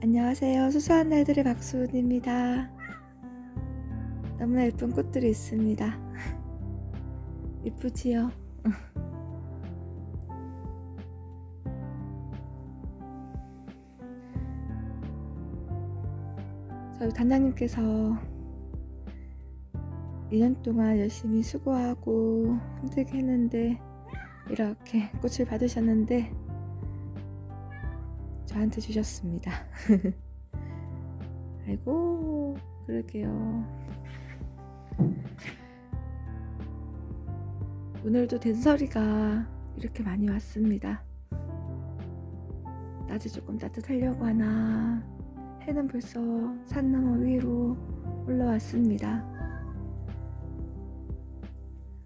안녕하세요. 수수한 날들의 박수은입니다. 너무나 예쁜 꽃들이 있습니다. 이쁘지요? 저희 단장님께서 2년 동안 열심히 수고하고 힘들게 했는데 이렇게 꽃을 받으셨는데 저한테 주셨습니다. 아이고, 그러게요. 오늘도 된소리가 이렇게 많이 왔습니다. 낮에 조금 따뜻하려고 하나, 해는 벌써 산 너머 위로 올라왔습니다.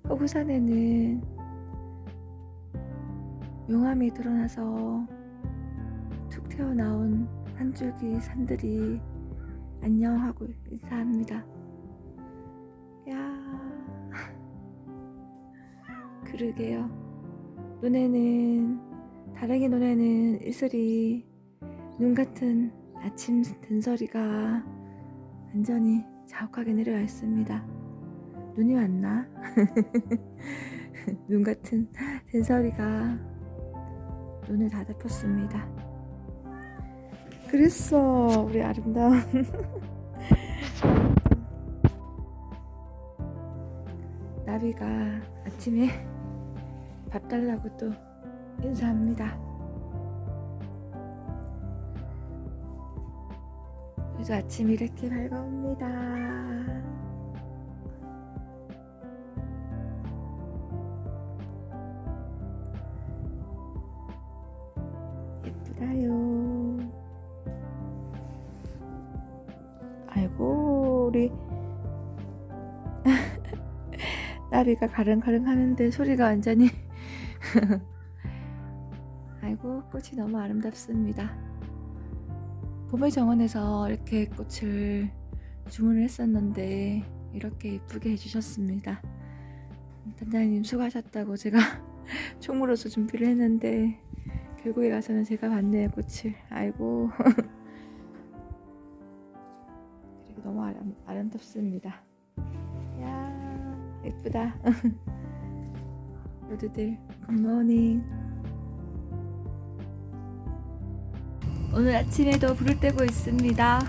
허구산에는 용암이 드러나서 툭 튀어나온 한 줄기 산들이 안녕하고 인사합니다. 야, 그러게요. 눈에는 다랭이 눈에는 이슬이 눈 같은 아침 된소리가 완전히 자욱하게 내려와 있습니다. 눈이 왔나? 눈 같은 된소리가 눈을 다 덮었습니다. 그랬어 우리 아름다운 나비가 아침에 밥 달라고 또 인사합니다. 그래서 아침 이렇게 밝아옵니다. 우리 나비가 가릉가릉 하는데 소리가 완전히 아이고 꽃이 너무 아름답습니다. 봄의 정원에서 이렇게 꽃을 주문을 했었는데 이렇게 예쁘게 해주셨습니다. 단장님 수고하셨다고 제가 총무로서 준비를 했는데 결국에 가서는 제가 받네요 꽃을 아이고 너무 아름, 아름답습니다. 야 예쁘다. 모두들 굿모닝 오늘 아침에도 불을 떼고 있습니다.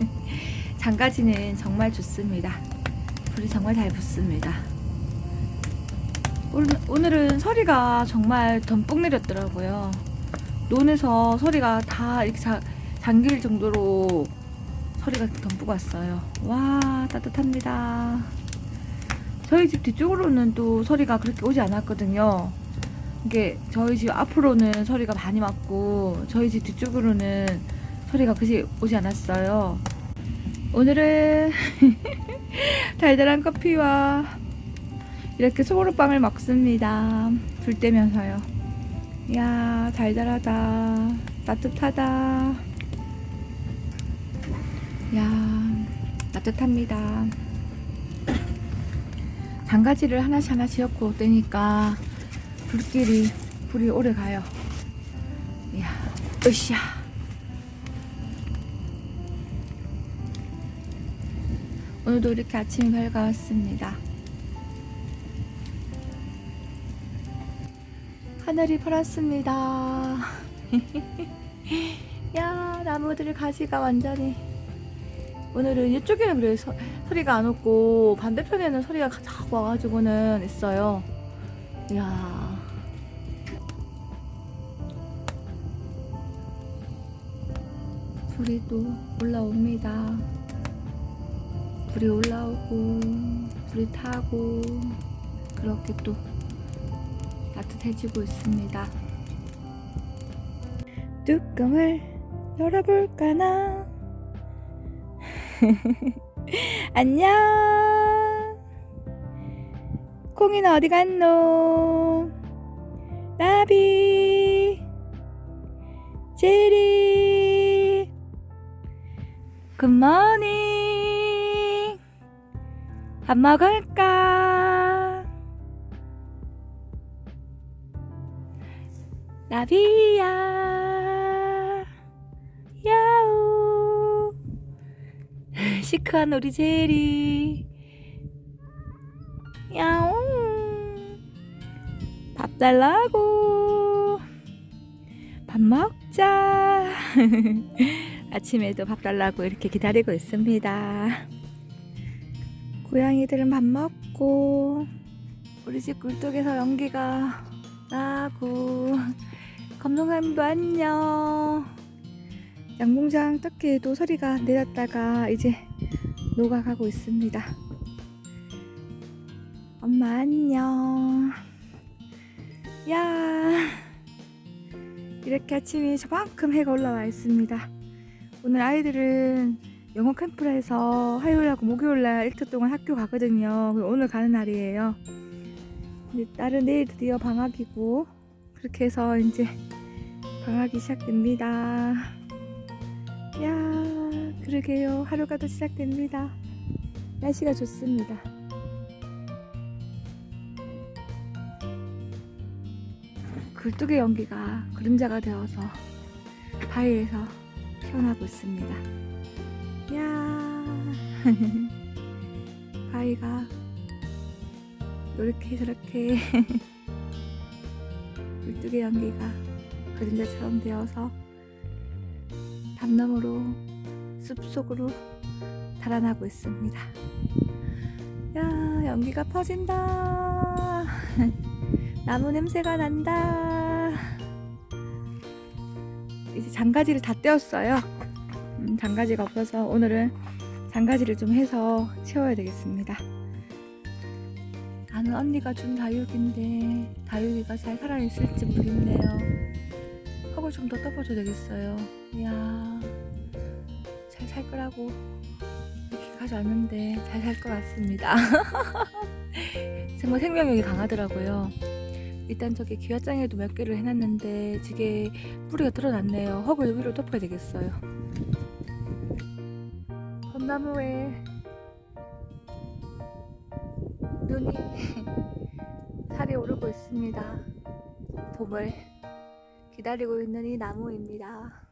장가지는 정말 좋습니다. 불이 정말 잘 붙습니다. 오늘, 오늘은 서리가 정말 덤뿍 내렸더라고요. 논에서 서리가 다 이렇게 자, 잠길 정도로 서리가 덤뿍 왔어요. 와 따뜻합니다. 저희 집 뒤쪽으로는 또 서리가 그렇게 오지 않았거든요. 이게 저희 집 앞으로는 서리가 많이 왔고 저희 집 뒤쪽으로는 서리가 그지 오지 않았어요. 오늘은 달달한 커피와 이렇게 소보루빵을 먹습니다. 불 떼면서요. 이야, 달달하다. 따뜻하다. 이야, 따뜻합니다. 장가지를 하나씩 하나씩 엮고 떼니까 불길이, 불이 오래 가요. 이야, 으쌰. 오늘도 이렇게 아침이 밝아왔습니다. 하늘이 파랗습니다. 야 나무들 가지가 완전히 오늘은 이쪽에는 그래 서, 소리가 안 없고 반대편에는 소리가 자꾸 와가지고는 있어요. 야 불이 또 올라옵니다. 불이 올라오고 불이 타고 그렇게 또 따뜻해지고 있습니다. 뚜껑을 열어볼까나? 안녕! 콩이는 어디 갔노? 나비! 제리! 굿모닝! 밥 먹을까? 나비야 시크한 우리 제리. 야옹. 밥 달라고. 밥 먹자. 아침에도 밥 달라고 이렇게 기다리고 있습니다. 고양이들은 밥 먹고 우리 집 굴뚝에서 연기가 나고 검정사님도 안녕. 양봉장 떡기에도 소리가 내렸다가 이제 녹아가고 있습니다. 엄마 안녕. 야 이렇게 아침이 저만큼 해가 올라와 있습니다. 오늘 아이들은 영어 캠프를 해서 화요일하고 목요일날 일주 동안 학교 가거든요. 오늘 가는 날이에요. 딸은 내일 드디어 방학이고 그렇게 해서 이제 방학이 시작됩니다. 야, 그러게요. 하루가 더 시작됩니다. 날씨가 좋습니다. 굴뚝의 연기가 그림자가 되어서 바위에서 피어나고 있습니다. 야, 바위가 이렇게 저렇게 굴뚝의 연기가 그림자처럼 되어서 담나무로 숲속으로 달아나고 있습니다. 야, 연기가 퍼진다. 나무 냄새가 난다. 이제 장가지를 다 떼었어요. 음, 장가지가 없어서 오늘은 장가지를 좀 해서 채워야 되겠습니다. 아는 언니가 준 다육인데 다육이가 잘 살아있을지 모르겠네요. 흙을 좀 더 떠봐줘야 되겠어요. 이야, 잘 살 거라고 이렇게 가져왔는데 잘 살 것 같습니다. 정말 생명력이 강하더라고요. 일단 저기 기와장에도 몇 개를 해놨는데 저게 뿌리가 드러났네요. 흙을 위로 덮어야 되겠어요. 벚나무에 눈이 살이 오르고 있습니다. 봄을 기다리고 있는 이 나무입니다.